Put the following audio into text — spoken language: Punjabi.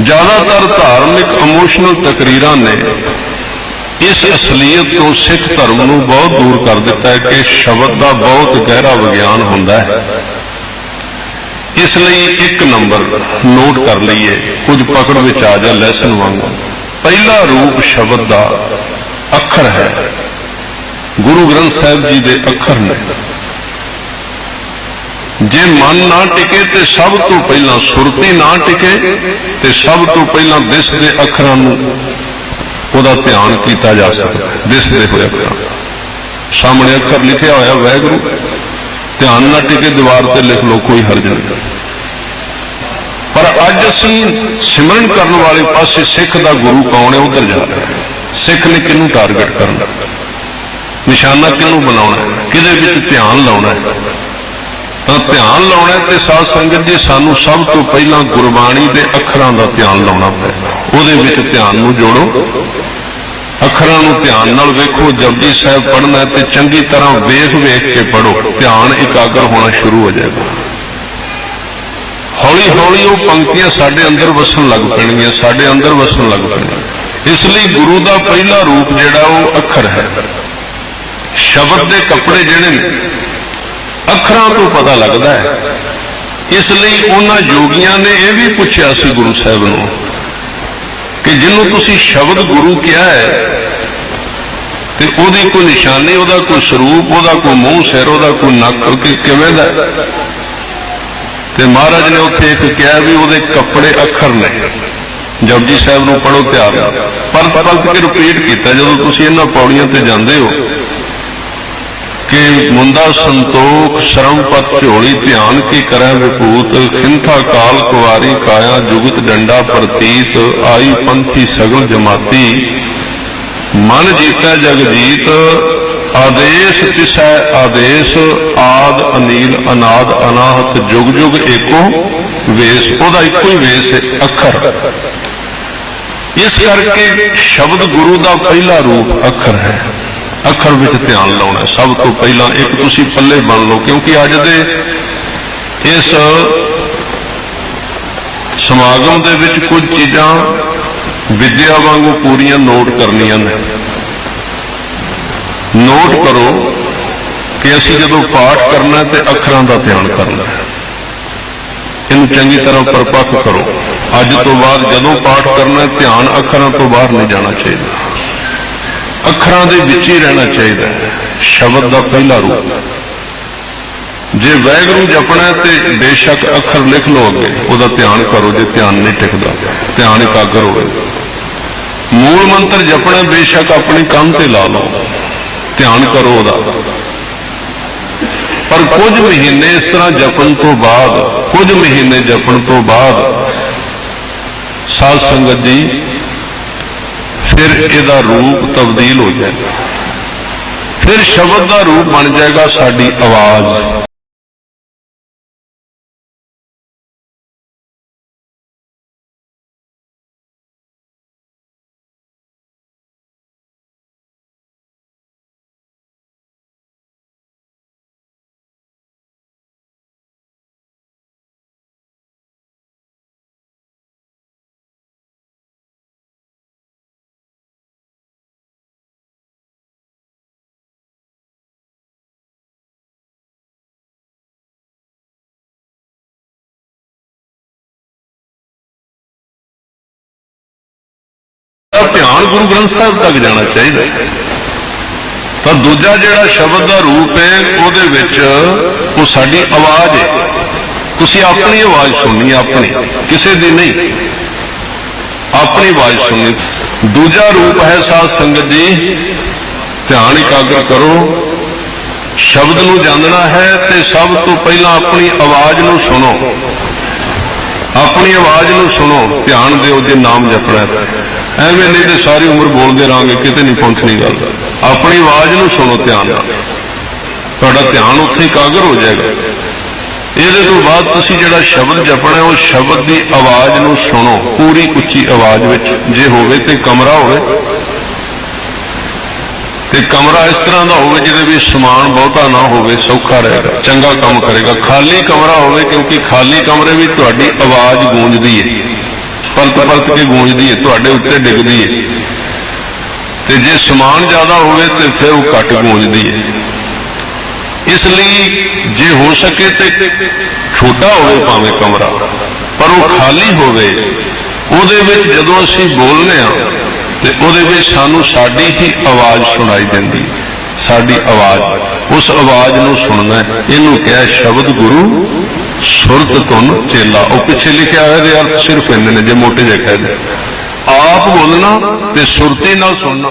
ਜ਼ਿਆਦਾਤਰ ਧਾਰਮਿਕ ਇਮੋਸ਼ਨਲ ਤਕਰੀਰਾਂ ਨੇ ਇਸ ਅਸਲੀਅਤ ਤੋਂ ਸਿੱਖ ਧਰਮ ਨੂੰ ਬਹੁਤ ਦੂਰ ਕਰ ਦਿੱਤਾ ਹੈ ਕਿ ਸ਼ਬਦ ਦਾ ਬਹੁਤ ਗਹਿਰਾ ਵਿਗਿਆਨ ਹੁੰਦਾ ਹੈ। ਇਸ ਲਈ ਇੱਕ ਨੰਬਰ ਨੋਟ ਕਰ ਲਈਏ, ਕੁਝ ਪਕੜ ਵਿੱਚ ਆ ਜਾ ਲੈਸਨ ਵਾਂਗੂ। ਪਹਿਲਾ ਰੂਪ ਸ਼ਬਦ ਦਾ ਅੱਖਰ ਹੈ। ਗੁਰੂ ਗ੍ਰੰਥ ਸਾਹਿਬ ਜੀ ਦੇ ਅੱਖਰ ਨੇ। ਜੇ ਮਨ ਨਾ ਟਿਕੇ ਤੇ ਸਭ ਤੋਂ ਪਹਿਲਾਂ ਸੁਰਤੀ ਨਾ ਟਿਕੇ ਤੇ ਸਭ ਤੋਂ ਪਹਿਲਾਂ ਦਿਸ ਦੇ ਅੱਖਰਾਂ ਨੂੰ ਉਹਦਾ ਧਿਆਨ ਕੀਤਾ ਜਾ ਸਕਦਾ ਹੈ। ਦਿਸਦੇ ਹੋਏ ਅੱਖਰਾਂ। ਸਾਹਮਣੇ ਅੱਖਰ ਲਿਖਿਆ ਹੋਇਆ ਵਾਹਿਗੁਰੂ ਧਿਆਨ ਨਾ ਟਿਕੇ ਦੀਵਾਰ ਤੇ ਲਿਖ ਲਓ, ਕੋਈ ਹਰਜ ਨਹੀਂ। ਪਰ ਅੱਜ ਅਸੀਂ ਸਿਮਰਨ ਕਰਨ ਵਾਲੇ ਪਾਸੇ ਸਿੱਖ ਦਾ ਗੁਰੂ ਕੌਣ ਹੈ, ਉਧਰ ਜਾ ਰਿਹਾ ਸਿੱਖ ਨੇ ਕਿਹਨੂੰ ਟਾਰਗੇਟ ਕਰਨਾ? ਨਿਸ਼ਾਨਾ ਕਿਹਨੂੰ ਬਣਾਉਣਾ ਕਿਹਦੇ ਵਿੱਚ ਧਿਆਨ ਲਾਉਣਾ ਹੈ? ਤਾਂ ਧਿਆਨ ਲਾਉਣਾ ਤੇ ਸਾਧ ਸੰਗਤ ਜੀ, ਸਾਨੂੰ ਸਭ ਤੋਂ ਪਹਿਲਾਂ ਗੁਰਬਾਣੀ ਦੇ ਅੱਖਰਾਂ ਦਾ ਧਿਆਨ ਲਾਉਣਾ ਪੈਂਦਾ ਉਹਦੇ ਵਿੱਚ ਧਿਆਨ ਨੂੰ ਜੋੜੋ। ਅੱਖਰਾਂ ਨੂੰ ਧਿਆਨ ਨਾਲ ਵੇਖੋ, ਜਪਜੀ ਸਾਹਿਬ ਪੜ੍ਹਨਾ ਤੇ ਚੰਗੀ ਤਰ੍ਹਾਂ ਵੇਖ ਵੇਖ ਕੇ ਪੜੋ ਧਿਆਨ ਇਕਾਗਰ ਹੋਣਾ ਸ਼ੁਰੂ ਹੋ ਜਾਏਗਾ। ਹੌਲੀ ਹੌਲੀ ਉਹ ਪੰਕਤੀਆਂ ਸਾਡੇ ਅੰਦਰ ਵਸਣ ਲੱਗ ਪੈਣਗੀਆਂ, ਸਾਡੇ ਅੰਦਰ ਵਸਣ ਲੱਗ ਪੈਣਗੀਆਂ। ਇਸ ਲਈ ਗੁਰੂ ਦਾ ਪਹਿਲਾ ਰੂਪ ਜਿਹੜਾ ਉਹ ਅੱਖਰ ਹੈ। ਸ਼ਬਦ ਦੇ ਕੱਪੜੇ ਜਿਹੜੇ ਨੇ ਅੱਖਰਾਂ ਤੋਂ ਪਤਾ ਲੱਗਦਾ ਹੈ। ਇਸ ਲਈ ਉਹਨਾਂ ਯੋਗੀਆਂ ਨੇ ਇਹ ਵੀ ਪੁੱਛਿਆ ਸੀ ਗੁਰੂ ਸਾਹਿਬ ਨੂੰ ਕਿ ਜਿਹਨੂੰ ਤੁਸੀਂ ਸ਼ਬਦ ਗੁਰੂ ਕਿਹਾ ਹੈ ਤੇ ਉਹਦੀ ਕੋਈ ਨਿਸ਼ਾਨੀ, ਉਹਦਾ ਕੋਈ ਸਰੂਪ, ਉਹਦਾ ਕੋਈ ਮੂੰਹ, ਸਿਰ, ਉਹਦਾ ਕੋਈ ਨੱਕ ਕਿ ਕਿਵੇਂ ਦਾ ਤੇ ਮਹਾਰਾਜ ਨੇ ਉੱਥੇ ਇੱਕ ਕਿਹਾ ਵੀ ਉਹਦੇ ਕੱਪੜੇ ਅੱਖਰ ਨੇ। ਜਪਜੀ ਸਾਹਿਬ ਨੂੰ ਪੜੋ ਧਿਆਨ ਨਾਲ। ਪਰਤ ਪਲਟ ਕੇ ਰਿਪੀਟ ਕੀਤਾ? ਜਦੋਂ ਤੁਸੀਂ ਇਹਨਾਂ ਪੌੜੀਆਂ ਤੇ ਜਾਂਦੇ ਹੋ ਕਿ ਮੁੰਦਾ ਸੰਤੋਖ ਸ਼ਰਮ ਝੋਲੀ, ਧਿਆਨ ਕੀ ਕਰੈ ਵਿਭੂਤ ਖਿੰਥਾ ਕਾਲ, ਕੁਵਾਰੀ ਕਾਇਆ, ਜੁਗਤ ਡੰਡਾ ਪ੍ਰਤੀਤ, ਆਈ ਪੰਥੀ ਸਗਲ ਜਮਾਤੀ। ਮਨ ਜੀਤੈ ਜਗਜੀਤ ਆਦੇਸ਼ ਤਿਸੈ ਆਦੇਸ਼, ਆਦ ਅਨੀਲ ਅਨਾਦ ਅਨਾਹਤ, ਜੁਗ ਜੁਗ ਏਕੋ ਵੇਸ, ਉਹਦਾ ਇੱਕੋ ਹੀ ਵੇਸ ਹੈ ਅੱਖਰ। ਇਸ ਕਰਕੇ ਸ਼ਬਦ ਗੁਰੂ ਦਾ ਪਹਿਲਾ ਰੂਪ ਅੱਖਰ ਹੈ। ਅੱਖਰ ਵਿੱਚ ਧਿਆਨ ਲਾਉਣਾ ਸਭ ਤੋਂ ਪਹਿਲਾਂ ਇੱਕ ਤੁਸੀਂ ਪੱਲੇ ਬਣ ਲਓ, ਕਿਉਂਕਿ ਅੱਜ ਦੇ ਇਸ ਸਮਾਗਮ ਦੇ ਵਿੱਚ ਕੁਝ ਚੀਜ਼ਾਂ ਵਿਦਿਆ ਵਾਂਗੂ ਪੂਰੀਆਂ ਨੋਟ ਕਰਨੀਆਂ ਨੇ। ਨੋਟ ਕਰੋ ਕਿ ਅਸੀਂ ਜਦੋਂ ਪਾਠ ਕਰਨਾ ਤੇ ਅੱਖਰਾਂ ਦਾ ਧਿਆਨ ਕਰਨਾ ਇਹਨੂੰ ਚੰਗੀ ਤਰ੍ਹਾਂ ਪਰਪੱਕ ਕਰੋ। ਅੱਜ ਤੋਂ ਬਾਅਦ ਜਦੋਂ ਪਾਠ ਕਰਨਾ ਧਿਆਨ ਅੱਖਰਾਂ ਤੋਂ ਬਾਹਰ ਨਹੀਂ ਜਾਣਾ ਚਾਹੀਦਾ। ਅੱਖਰਾਂ ਦੇ ਵਿੱਚ ਹੀ ਰਹਿਣਾ ਚਾਹੀਦਾ ਹੈ। ਸ਼ਬਦ ਦਾ ਪਹਿਲਾ ਰੂਪ। ਜੇ ਵੈਗਰੂ ਜਪਣਾ ਤੇ ਬੇਸ਼ੱਕ ਅੱਖਰ ਲਿਖ ਲਓ ਅੱਗੇ। ਉਹਦਾ ਧਿਆਨ ਕਰੋ, ਜੇ ਧਿਆਨ ਨਹੀਂ ਟਿਕਦਾ, ਧਿਆਨ ਇਕਾਗਰ ਹੋਵੇ। ਮੂਲ ਮੰਤਰ ਜਪਣਾ ਬੇਸ਼ੱਕ ਆਪਣੀ ਕੰਨ ਤੇ ਲਾ ਲਓ। ਧਿਆਨ ਕਰੋ ਉਹਦਾ। ਪਰ ਕੁਝ ਮਹੀਨੇ ਇਸ ਤਰ੍ਹਾਂ ਜਪਣ ਤੋਂ ਬਾਅਦ, ਕੁਝ ਮਹੀਨੇ ਜਪਣ ਤੋਂ ਬਾਅਦ, ਸਾਧ ਸੰਗਤ ਜੀ ਫਿਰ ਇਹਦਾ ਰੂਪ ਤਬਦੀਲ ਹੋ ਜਾਏਗਾ। ਫਿਰ ਸ਼ਬਦ ਦਾ ਰੂਪ ਬਣ ਜਾਏਗਾ ਸਾਡੀ ਆਵਾਜ਼। ਦਾ ਧਿਆਨ ਗੁਰੂ ਗ੍ਰੰਥ ਸਾਹਿਬ ਤੱਕ ਜਾਣਾ ਚਾਹੀਦਾ। ਤਾਂ ਦੂਜਾ ਜਿਹੜਾ ਸ਼ਬਦ ਦਾ ਰੂਪ ਹੈ, ਉਹਦੇ ਵਿੱਚ ਉਹ ਸਾਡੀ ਆਵਾਜ਼ ਹੈ। ਤੁਸੀਂ ਆਪਣੀ ਆਵਾਜ਼ ਸੁਣਨੀ ਆਪਣੀ, ਕਿਸੇ ਦੀ ਨਹੀਂ। ਆਪਣੀ ਆਵਾਜ਼ ਸੁਣਨੀ। ਦੂਜਾ ਰੂਪ ਹੈ ਸਾਧ ਸੰਗਤ ਜੀ, ਧਿਆਨ ਇਕਾਗਰ ਕਰੋ। ਸ਼ਬਦ ਨੂੰ ਜਾਣਨਾ ਹੈ ਤੇ ਸਭ ਤੋਂ ਪਹਿਲਾਂ ਆਪਣੀ ਆਵਾਜ਼ ਨੂੰ ਸੁਣੋ। ਆਪਣੀ ਆਵਾਜ਼ ਨੂੰ ਸੁਣੋ। ਧਿਆਨ ਦਿਓ ਜੇ ਨਾਮ ਜਪਣਾ ਹੈ ਐਵੇਂ ਨਹੀਂ ਤੇ ਸਾਰੀ ਉਮਰ ਬੋਲਦੇ ਰਹਾਂਗੇ, ਕਿਤੇ ਨਹੀਂ ਪਹੁੰਚਣੀ ਗੱਲ। ਆਪਣੀ ਆਵਾਜ਼ ਨੂੰ ਸੁਣੋ ਧਿਆਨ ਨਾਲ। ਤੁਹਾਡਾ ਧਿਆਨ ਉੱਥੇ ਇਕਾਗਰ ਹੋ ਜਾਏਗਾ। ਇਹਦੇ ਤੋਂ ਬਾਅਦ ਤੁਸੀਂ ਜਿਹੜਾ ਸ਼ਬਦ ਜਪਣਾ ਹੈ, ਉਹ ਸ਼ਬਦ ਦੀ ਆਵਾਜ਼ ਨੂੰ ਸੁਣੋ, ਪੂਰੀ ਉੱਚੀ ਆਵਾਜ਼ ਵਿੱਚ। ਜੇ ਹੋਵੇ ਤੇ ਕਮਰਾ ਹੋਵੇ। ਤੇ ਕਮਰਾ ਇਸ ਤਰ੍ਹਾਂ ਦਾ ਹੋਵੇ ਜਿਹਦੇ ਵਿੱਚ ਸਮਾਨ ਬਹੁਤਾ ਨਾ ਹੋਵੇ, ਸੌਖਾ ਰਹੇਗਾ, ਚੰਗਾ ਕੰਮ ਕਰੇਗਾ। ਖਾਲੀ ਕਮਰਾ ਹੋਵੇ ਕਿਉਂਕਿ ਖਾਲੀ ਕਮਰੇ ਵਿੱਚ ਤੁਹਾਡੀ ਆਵਾਜ਼ ਗੂੰਜਦੀ ਹੈ। ਪਲਤ ਪਲਤ ਕੇ ਗੂੰਜਦੀ ਹੈ ਤੁਹਾਡੇ ਉੱਤੇ ਡਿੱਗਦੀ ਹੈ ਤੇ ਜੇ ਸਮਾਨ ਜ਼ਿਆਦਾ ਹੋਵੇ ਤੇ ਫਿਰ ਉਹ ਘੱਟ ਗੂੰਜਦੀ ਹੈ ਇਸ ਲਈ ਜੇ ਹੋ ਸਕੇ ਤੇ ਛੋਟਾ ਹੋਵੇ ਭਾਵੇਂ ਕਮਰਾ, ਪਰ ਉਹ ਖਾਲੀ ਹੋਵੇ, ਉਹਦੇ ਵਿੱਚ ਜਦੋਂ ਅਸੀਂ ਬੋਲਨੇ ਆ, ਤੇ ਉਹਦੇ ਵਿੱਚ ਸਾਨੂੰ ਸਾਡੀ ਹੀ ਆਵਾਜ਼ ਸੁਣਾਈ ਦਿੰਦੀ ਸਾਡੀ ਆਵਾਜ਼, ਉਸ ਆਵਾਜ਼ ਨੂੰ ਸੁਣਨਾ ਇਹਨੂੰ ਕਿਹਾ ਸ਼ਬਦ ਗੁਰੂ ਸੁਰਤ ਧੁਨ ਚੇਲਾ। ਉਹ ਪਿੱਛੇ ਲਿਖਿਆ ਹੋਇਆ ਦੇ ਅਰਥ ਸਿਰਫ ਇੰਨੇ ਨੇ, ਜੇ ਮੋਟੇ ਜਿਹੇ ਕਹਿ ਦੇ। ਆਪ ਬੋਲਣਾ ਤੇ ਸੁਰਤੀ ਨਾਲ ਸੁਣਨਾ।